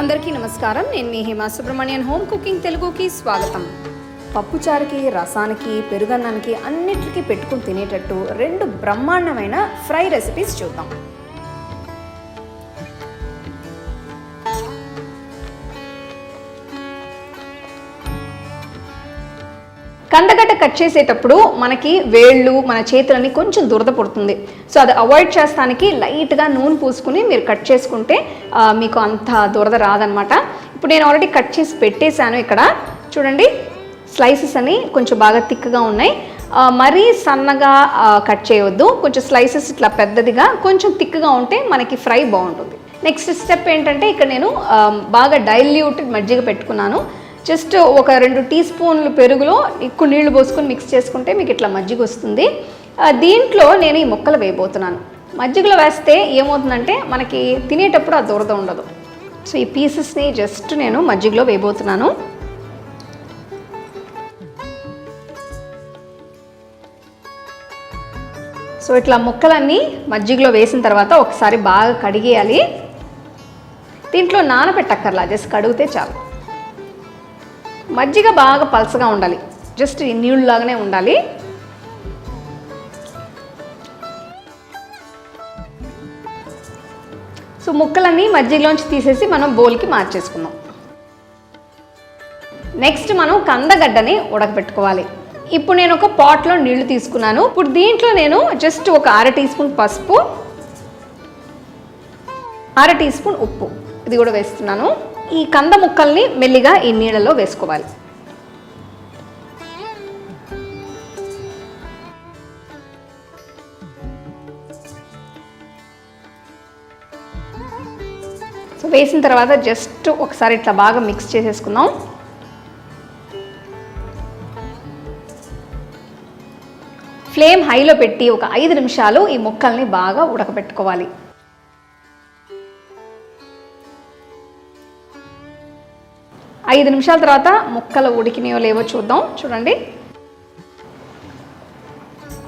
అందరికీ నమస్కారం. నేను మీ హేమా సుబ్రహ్మణ్యన్. హోమ్ కుకింగ్ తెలుగుకి స్వాగతం. పప్పుచారుకి రసానికి పెరుగన్నానికి అన్నిటికీ పెట్టుకుని తినేటట్టు రెండు బ్రహ్మాండమైన ఫ్రై రెసిపీస్ చూద్దాం. కందగడ్డ కట్ చేసేటప్పుడు మనకి వేళ్ళు మన చేతులని కొంచెం దురద పడుతుంది. సో అది అవాయిడ్ చేస్తానికి లైట్గా నూనె పూసుకుని మీరు కట్ చేసుకుంటే మీకు అంత దురద రాదనమాట. ఇప్పుడు నేను ఆల్రెడీ కట్ చేసి పెట్టేశాను ఇక్కడ. చూడండి స్లైసెస్ అని కొంచెం బాగా థిక్గా ఉన్నాయి. మరీ సన్నగా కట్ చేయవద్దు కొంచెం స్లైసెస్ ఇట్లా పెద్దదిగా కొంచెం థిక్గా ఉంటే మనకి ఫ్రై బాగుంటుంది. నెక్స్ట్ స్టెప్ ఏంటంటే ఇక్కడ నేను బాగా డైల్యూటెడ్ మజ్జిగ పెట్టుకున్నాను. జస్ట్ ఒక రెండు టీ స్పూన్లు పెరుగులో ఎక్కువ నీళ్ళు పోసుకొని మిక్స్ చేసుకుంటే మీకు ఇట్లా మజ్జిగ వస్తుంది. దీంట్లో నేను ఈ ముక్కలు వేయబోతున్నాను. మజ్జిగలో వేస్తే ఏమవుతుందంటే మనకి తినేటప్పుడు ఆ దురద ఉండదు. సో ఈ పీసెస్ని జస్ట్ నేను మజ్జిగలో వేయబోతున్నాను. సో ఇట్లా ముక్కలన్నీ మజ్జిగలో వేసిన తర్వాత ఒకసారి బాగా కడిగేయాలి. దీంట్లో నానబెట్టక్కర్లా జస్ట్ కడిగితే చాలు. మజ్జిగ బాగా పలసగా ఉండాలి. జస్ట్ ఈ నీళ్ళలాగానే ఉండాలి. సో ముక్కలన్నీ మజ్జిగలోంచి తీసేసి మనం బౌల్కి మార్చేసుకుందాం. నెక్స్ట్ మనం కందగడ్డని ఉడకబెట్టుకోవాలి. ఇప్పుడు నేను ఒక పాట్లో నీళ్ళు తీసుకున్నాను. ఇప్పుడు దీంట్లో నేను జస్ట్ ఒక అర టీ స్పూన్ పసుపు అర టీ స్పూన్ ఉప్పు. ఇది కూడా వేస్తున్నాను. ఈ కంద ముక్కల్ని మెల్లిగా ఈ నీళ్ళలో వేసుకోవాలి. సో వేసిన తర్వాత జస్ట్ ఒకసారి ఇట్లా బాగా మిక్స్ చేసేసుకుందాం. ఫ్లేమ్ హైలో పెట్టి ఒక ఐదు నిమిషాలు ఈ ముక్కల్ని బాగా ఉడకబెట్టుకోవాలి ఐదు నిమిషాల తర్వాత ముక్కలు ఉడికినాయో లేవో చూద్దాం. చూడండి.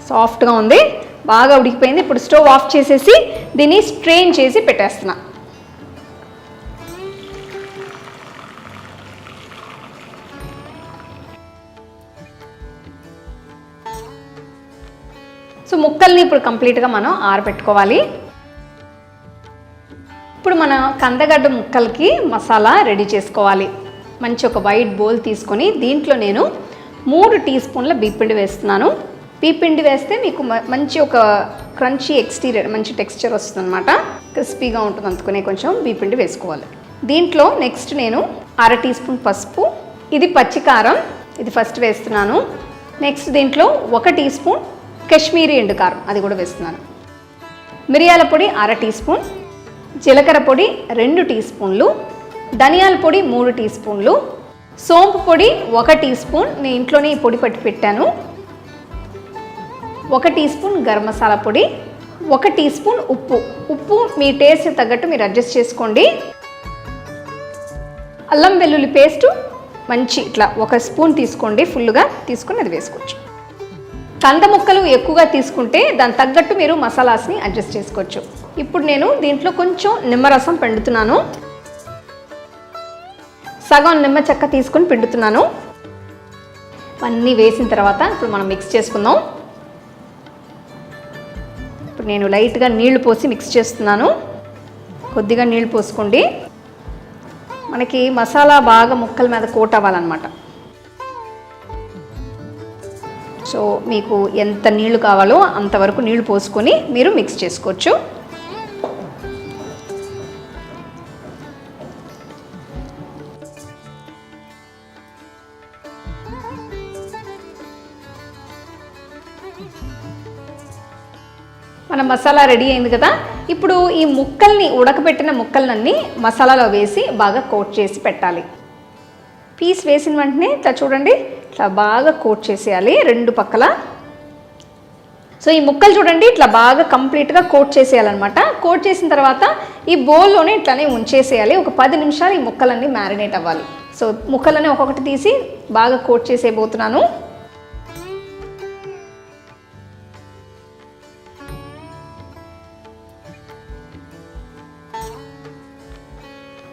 సాఫ్ట్గా ఉంది. బాగా ఉడికిపోయింది. ఇప్పుడు స్టవ్ ఆఫ్ చేసేసి దీన్ని స్ట్రెయిన్ చేసి పెట్టేస్తున్నా. సో ముక్కల్ని ఇప్పుడు కంప్లీట్గా మనం ఆరబెట్టుకోవాలి. ఇప్పుడు మన కందగడ్డ ముక్కలకి మసాలా రెడీ చేసుకోవాలి. మంచి ఒక వైట్ బౌల్ తీసుకొని దీంట్లో నేను మూడు టీ స్పూన్ల బీపిండి వేస్తున్నాను. బీపిండి వేస్తే మీకు మ- మంచి ఒక క్రంచీ ఎక్స్టీరియర్ మంచి టెక్స్చర్ వస్తుంది అనమాట క్రిస్పీగా ఉంటుంది అందుకునే కొంచెం బీపిండి వేసుకోవాలి. దీంట్లో నెక్స్ట్ నేను అర టీ స్పూన్ పసుపు ఇది పచ్చికారం ఇది ఫస్ట్ వేస్తున్నాను. నెక్స్ట్ దీంట్లో ఒక టీ స్పూన్ కాశ్మీరీ ఎండు కారం అది కూడా వేస్తున్నాను. మిరియాల పొడి అర టీ స్పూన్ జీలకర్ర పొడి రెండు టీ స్పూన్లు ధనియాల పొడి మూడు టీ స్పూన్లు సోంపు పొడి ఒక టీ స్పూన్ నేను ఇంట్లోనే ఈ పొడి పట్టి పెట్టాను. ఒక టీ స్పూన్ గరం మసాలా పొడి ఒక టీ స్పూన్ ఉప్పు. ఉప్పు మీ టేస్ట్ తగ్గట్టు మీరు అడ్జస్ట్ చేసుకోండి. అల్లం వెల్లుల్లి పేస్ట్ మంచి ఇట్లా ఒక స్పూన్ తీసుకోండి ఫుల్గా తీసుకొని అది వేసుకోవచ్చు. కంద ముక్కలు ఎక్కువగా తీసుకుంటే దాని తగ్గట్టు మీరు మసాలాస్ని అడ్జస్ట్ చేసుకోవచ్చు. ఇప్పుడు నేను దీంట్లో కొంచెం నిమ్మరసం పెండుతున్నాను. సగం నిమ్మ చెక్క తీసుకొని పిండుతున్నాను. అన్నీ వేసిన తర్వాత ఇప్పుడు మనం మిక్స్ చేసుకుందాం. ఇప్పుడు నేను లైట్గా నీళ్ళు పోసి మిక్స్ చేస్తున్నాను. కొద్దిగా నీళ్ళు పోసుకోండి. మనకి మసాలా బాగా ముక్కల మీద కోట్ అవ్వాలన్నమాట. సో మీకు ఎంత నీళ్ళు కావాలో అంతవరకు నీళ్ళు పోసుకొని మీరు మిక్స్ చేసుకోవచ్చు. మసాలా రెడీ అయింది కదా? ఇప్పుడు ఈ ముక్కల్ని ఉడకబెట్టిన ముక్కలన్నీ మసాలాలో వేసి బాగా కోట్ చేసి పెట్టాలి. పీస్ వేసిన వెంటనే ఇట్లా చూడండి ఇట్లా బాగా కోట్ చేసేయాలి రెండు పక్కల. సో ఈ ముక్కలు చూడండి ఇట్లా బాగా కంప్లీట్గా కోట్ చేసేయాలన్నమాట. కోట్ చేసిన తర్వాత ఈ బౌల్లోనే ఇట్లానే ఉంచేసేయాలి. ఒక పది నిమిషాలు ఈ ముక్కలన్నీ మ్యారినేట్ అవ్వాలి. సో ముక్కలన్నీ ఒక్కొక్కటి తీసి బాగా కోట్ చేసేయబోతున్నాను.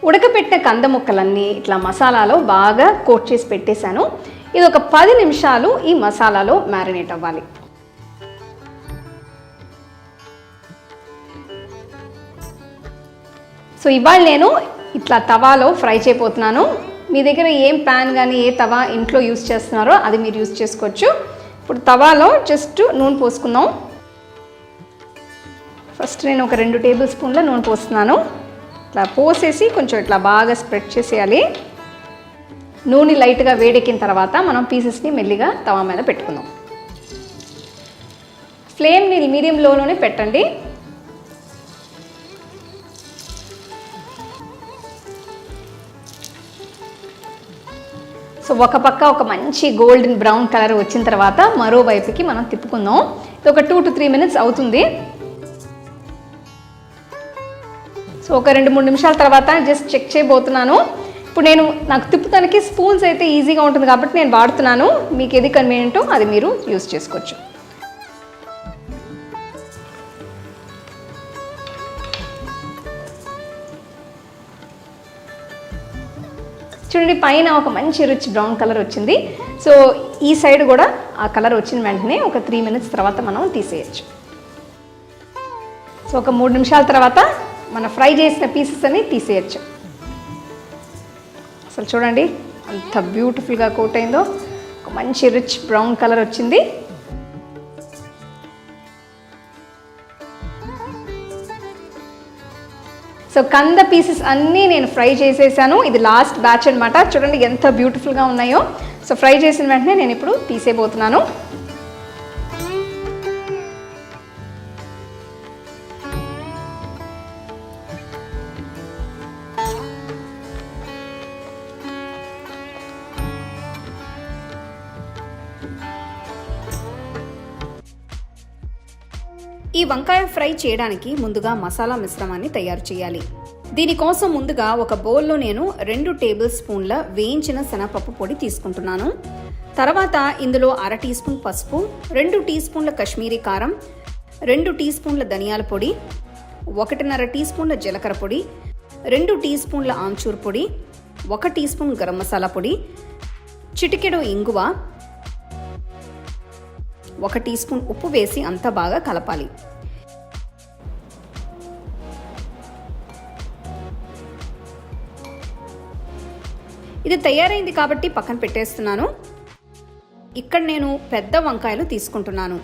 ఉడకపెట్టిన కంద ముక్కలన్నీ ఇట్లా మసాలాలో బాగా కోట్ చేసి పెట్టేశాను. ఇది ఒక పది నిమిషాలు ఈ మసాలాలో మ్యారినేట్ అవ్వాలి. సో ఇవాళ నేను ఇట్లా తవాలో ఫ్రై చేయబోతున్నాను. మీ దగ్గర ఏం ప్యాన్ కానీ ఏ తవా ఇంట్లో యూస్ చేస్తున్నారో అది మీరు యూస్ చేసుకోవచ్చు. ఇప్పుడు తవాలో జస్ట్ నూనె పోసుకుందాం. ఫస్ట్ నేను ఒక రెండు టేబుల్ స్పూన్ల నూనె పోస్తున్నాను. ఇట్లా పోసేసి కొంచెం ఇట్లా బాగా స్ప్రెడ్ చేసేయాలి. నూనె లైట్గా వేడెక్కిన తర్వాత మనం పీసెస్ని మెల్లిగా తవా మీద పెట్టుకుందాం. ఫ్లేమ్ని మీడియంలోనే పెట్టండి. సో ఒక పక్క ఒక మంచి గోల్డెన్ బ్రౌన్ కలర్ వచ్చిన తర్వాత మరో వైపుకి మనం తిప్పుకుందాం. ఇది ఒక టూ టు త్రీ మినిట్స్ అవుతుంది. ఒక రెండు మూడు నిమిషాల తర్వాత జస్ట్ చెక్ చేయబోతున్నాను. ఇప్పుడు నేను నాకు తిప్పుతానికి స్పూన్స్ అయితే ఈజీగా ఉంటుంది కాబట్టి నేను వాడుతున్నాను. మీకు ఏది కన్వీనియంటో అది మీరు యూస్ చేసుకోవచ్చు. చూడండి పైన ఒక మంచి రిచ్ బ్రౌన్ కలర్ వచ్చింది. సో ఈ సైడ్ కూడా ఆ కలర్ వచ్చిన వెంటనే ఒక త్రీ మినిట్స్ తర్వాత మనం తీసేయచ్చు. సో ఒక మూడు నిమిషాల తర్వాత మన ఫ్రై చేసిన పీసెస్ అని తీసేయచ్చు. అసలు చూడండి అంత బ్యూటిఫుల్గా కోట్ అయిందో. ఒక మంచి రిచ్ బ్రౌన్ కలర్ వచ్చింది. సో కంద పీసెస్ అన్నీ నేను ఫ్రై చేసేసాను. ఇది లాస్ట్ బ్యాచ్ అనమాట చూడండి ఎంత బ్యూటిఫుల్గా ఉన్నాయో. సో ఫ్రై చేసిన వెంటనే నేను ఇప్పుడు తీసేయబోతున్నాను. ఈ వంకాయ ఫ్రై చేయడానికి ముందుగా మసాలా మిశ్రమాన్ని తయారు చేయాలి. దీనికోసం ముందుగా ఒక బౌల్లో నేను రెండు టేబుల్ స్పూన్ల వేయించిన శనగపప్పు పొడి తీసుకుంటున్నాను. తర్వాత ఇందులో అర టీ స్పూన్ పసుపు రెండు టీ స్పూన్ల కశ్మీరీ కారం రెండు టీ స్పూన్ల ధనియాల పొడి ఒకటిన్నర టీ స్పూన్ల జీలకర్ర పొడి రెండు టీ స్పూన్ల ఆమ్చూర్ పొడి ఒక టీ స్పూన్ గరం మసాలా పొడి చిటికెడు ఇంగువ ఒక టీ స్పూన్ ఉప్పు వేసి అంతా బాగా కలపాలి. ఇది తయారైంది కాబట్టి పక్కన పెట్టేస్తున్నాను. ఇక్కడ నేను పెద్ద వంకాయలు తీసుకుంటున్నాను.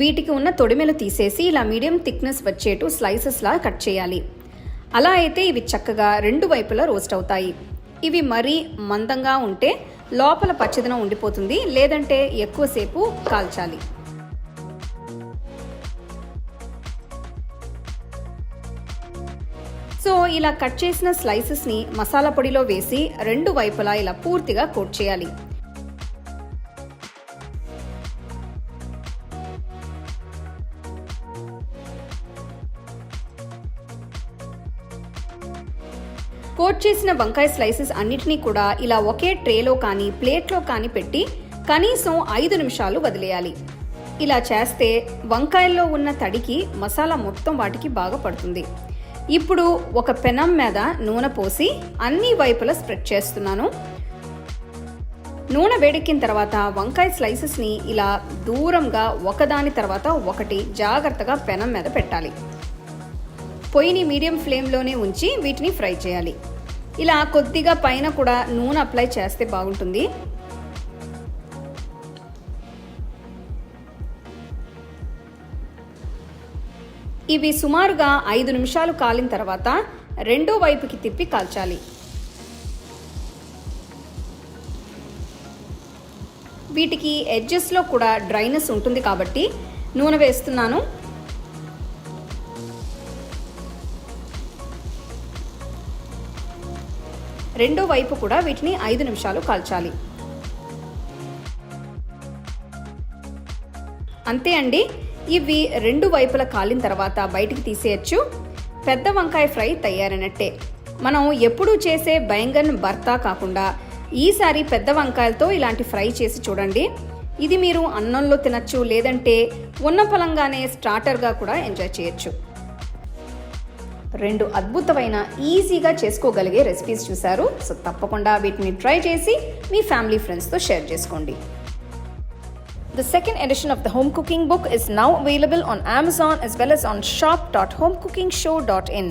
వీటికి ఉన్న తొడిమెలు తీసేసి ఇలా మీడియం థిక్నెస్ వచ్చేటు స్లైసెస్లా కట్ చేయాలి. అలా అయితే ఇవి చక్కగా రెండు వైపులా రోస్ట్ అవుతాయి. ఇవి మరీ మందంగా ఉంటే లోపల పచ్చదనం ఉండిపోతుంది లేదంటే ఎక్కువసేపు కాల్చాలి. సో ఇలా కట్ చేసిన స్లైసెస్ని మసాలా పొడిలో వేసి రెండు వైపులా ఇలా పూర్తిగా కోట్ చేయాలి. కోట్ చేసిన వంకాయ స్లైసెస్ అన్నిటినీ కూడా ఇలా ఒకే ట్రేలో కానీ ప్లేట్లో కానీ పెట్టి కనీసం ఐదు నిమిషాలు వదిలేయాలి. ఇలా చేస్తే వంకాయల్లో ఉన్న తడికి మసాలా మొత్తం వాటికి బాగా పడుతుంది. ఇప్పుడు ఒక పెనం మీద నూనె పోసి అన్ని వైపులా స్ప్రెడ్ చేస్తున్నాను. నూనె వేడెక్కిన తర్వాత వంకాయ స్లైసెస్ని ఇలా దూరంగా ఒకదాని తర్వాత ఒకటి జాగ్రత్తగా పెనం మీద పెట్టాలి. పొయ్యిని మీడియం ఫ్లేమ్లోనే ఉంచి వీటిని ఫ్రై చేయాలి. ఇలా కొద్దిగా పైన కూడా నూనె అప్లై చేస్తే బాగుంటుంది. ఇవి సుమారుగా ఐదు నిమిషాలు కాలిన తర్వాత రెండో వైపుకి తిప్పి కాల్చాలి. వీటికి ఎడ్జెస్లో కూడా డ్రైనెస్ ఉంటుంది కాబట్టి నూనె వేస్తున్నాను. రెండో వైపు కూడా వీటిని ఐదు నిమిషాలు కాల్చాలి. అంతే అండి ఇవి రెండు వైపుల కాలిన తర్వాత బయటికి తీసేయచ్చు. పెద్ద వంకాయ ఫ్రై తయారైనట్టే. మనం ఎప్పుడూ చేసే బయంగన్ భర్తా కాకుండా ఈసారి పెద్ద వంకాయలతో ఇలాంటి ఫ్రై చేసి చూడండి. ఇది మీరు అన్నంలో తినచ్చు లేదంటే ఉన్న పొలంగానే స్టార్టర్గా కూడా ఎంజాయ్ చేయొచ్చు. రెండు అద్భుతమైన ఈజీగా చేసుకోగలిగే రెసిపీస్ చూశారు. సో తప్పకుండా వీటిని ట్రై చేసి మీ ఫ్యామిలీ ఫ్రెండ్స్తో షేర్ చేసుకోండి. The second edition of the home cooking book is now available on Amazon as well as on shop dot home cooking show dot in